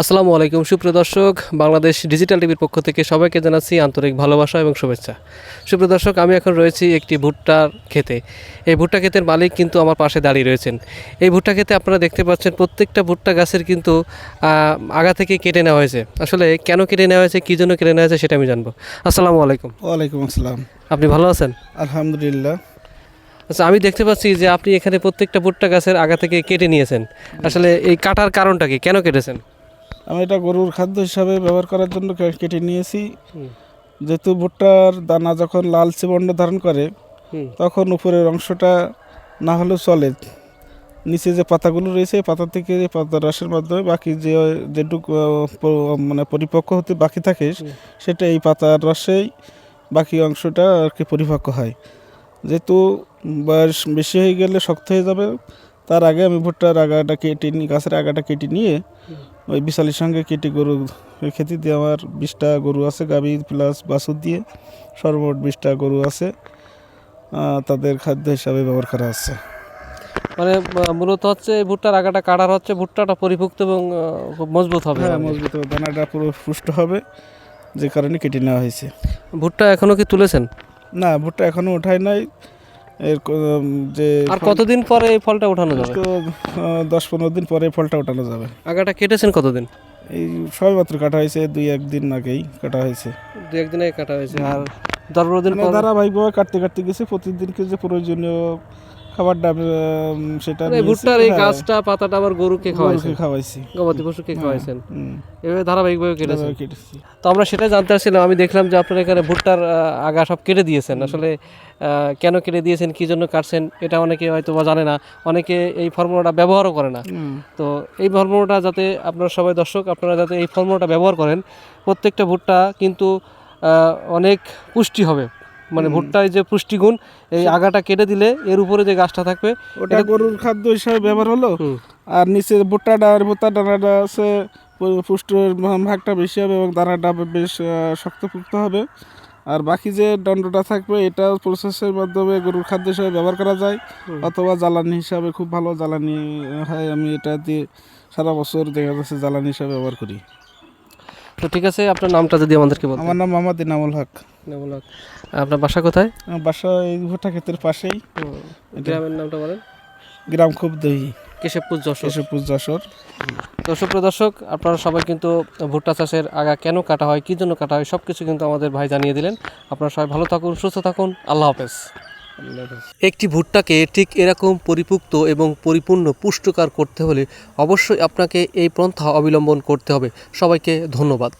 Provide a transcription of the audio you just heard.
আসসালামু আলাইকুম সুপ্রিয় দর্শক। বাংলাদেশ ডিজিটাল টিভির পক্ষ থেকে সবাইকে জানাচ্ছি আন্তরিক ভালোবাসা এবং শুভেচ্ছা। সুপ্রিয় দর্শক আমি এখন রয়েছি একটি ভুট্টার খেতে এই ভুট্টা ক্ষেতের মালিক কিন্তু আমার পাশে দাঁড়িয়ে রয়েছেন। এই ভুট্টা খেতে আপনারা দেখতে পাচ্ছেন প্রত্যেকটা ভুট্টা গাছের কিন্তু আগা থেকে কেটে নেওয়া হয়েছে। আসলে কেন কেটে নেওয়া হয়েছে কী জন্য কেটে নেওয়া হয়েছে সেটা আমি জানব। আসসালামু আলাইকুম। ওয়ালাইকুম আসসালাম। আপনি ভালো আছেন? আলহামদুলিল্লাহ। আচ্ছা আমি দেখতে পাচ্ছি যে আপনি এখানে প্রত্যেকটা ভুট্টা গাছের আগা থেকে কেটে নিয়েছেন। আসলে এই কাটার কারণটা কি? কেন কেটেছেন? আমি এটা গরুর খাদ্য হিসাবে ব্যবহার করার জন্য কেটে নিয়েছি। যেহেতু ভুট্টার দানা যখন লালচে বর্ণ ধারণ করে তখন উপরের অংশটা না হলেও চলে। নিচে যে পাতাগুলো রয়েছে পাতা থেকে পাতার রসের মাধ্যমে বাকি যে যেটুকু মানে পরিপক্ক হতে বাকি থাকে সেটা এই পাতার রসেই বাকি অংশটা আর কি পরিপক্ক হয়। যেহেতু বয়স বেশি হয়ে গেলে শক্ত হয়ে যাবে তার আগে আমি ভুট্টার আগাটা কেটে নিয়ে গাছের আগাটা কেটে নিয়ে ওই বিশালির সঙ্গে কেটে গরু খেতে দিয়ে আমার বিশটা গরু আছে গাভী প্লাস বাছুর দিয়ে সর্বমোট বিশটা গরু আছে। তাদের খাদ্য হিসাবে ব্যবহার করা হচ্ছে। মানে মূলত হচ্ছে এই ভুট্টার আগাটা কাটার হচ্ছে ভুট্টাটা পরিপুক্ত এবং খুব মজবুত হবে হ্যাঁ মজবুত হবে, দানাটা পুরো পুষ্ট হবে যে কারণে কেটে নেওয়া হয়েছে। ভুট্টা এখনও কি তুলেছেন? না ভুট্টা এখনও ওঠায় নাই। এর যে আর কতদিন পরে এই ফলটা ওঠানো যাবে? তো দশ পনেরো দিন পরে ফলটা ওঠানো যাবে। আগাটা কেটেছেন কতদিন? এই সবেমাত্র কাটা হয়েছে দুই একদিন আগেই কাটা হয়েছে। দু একদিনে কাটা হয়েছে। আর দশ বারো দিন মানে ধারাবাহিকভাবে কাটতে কাটতে গেছে প্রতিদিনকে যে প্রয়োজনীয় খাবারটা সেটা ভুট্টার এই গাছটা পাতাটা আবার গরুকে খাওয়াইছেন। গরুকে খাওয়াইছি। গবাদি পশুকে খাওয়াইছেন। এভাবে ধারাবাহিকভাবে কেটেছি। তো আমরা সেটাই জানতে চাচ্ছিলাম আমি দেখলাম যে আপনারা এখানে ভুট্টার আগা সব কেটে দিয়েছেন। আসলে আহ, কেন কেটে দিয়েছেন কী জন্য কাটছেন এটা অনেকে হয়তো বা জানে না। অনেকে এই ফর্মুলাটা ব্যবহারও করে না। তো এই ফর্মুলাটা যাতে আপনারা সবাই দর্শক আপনারা যাতে এই ফর্মুলাটা ব্যবহার করেন প্রত্যেকটা ভুট্টা কিন্তু আহ, অনেক পুষ্টি হবে। মানে ভুট্টায় যে পুষ্টিগুণ এই আগাটা কেটে দিলে এর উপরে যে গাছটা থাকবে ওটা গরুর খাদ্য হিসাবে ব্যবহার হলো? আর নিচে ভুট্টাটা আর ভুট্টার ডানাটা আছে পুষ্টির ভাগটা বেশি হবে এবং দানাটা বেশ শক্তপুক্ত হবে। আর বাকি যে দণ্ডটা থাকবে এটা প্রসেসের মাধ্যমে গরুর খাদ্য হিসাবে ব্যবহার করা যায়। অথবা জ্বালানি হিসাবে খুব ভালো জ্বালানি হয় আমি এটা দিয়ে সারা বছর দেখা যাচ্ছে জ্বালানি হিসাবে ব্যবহার করি। তো ঠিক আছে আপনার নামটা যদি আমাদেরকে বলতেন। আমার নাম মোহাম্মদ ইনামুল হক। নামুল হক। আপনার বাসা কোথায়? আমার বাসা এই ভুট্টা ক্ষেতের পাশেই। গ্রামের নামটা বলেন। গ্রাম খুব দহি। কেশবপুর যশোর। কেশবপুর যশোর। দর্শক দর্শক আপনারা সবাই কিন্তু ভুট্টা চাষের আগা কেন কাটা হয় কী জন্য কাটা হয় সব কিছু কিন্তু আমাদের ভাই জানিয়ে দিলেন। আপনারা সবাই ভালো থাকুন সুস্থ থাকুন। আল্লাহ হাফেজ। একটি ভুট্টাকে ঠিক এরকম পরিপুক্ত এবং পরিপূর্ণ পুষ্টকার করতে হলে অবশ্যই আপনাকে এই পন্থা অবলম্বন করতে হবে। সবাইকে ধন্যবাদ।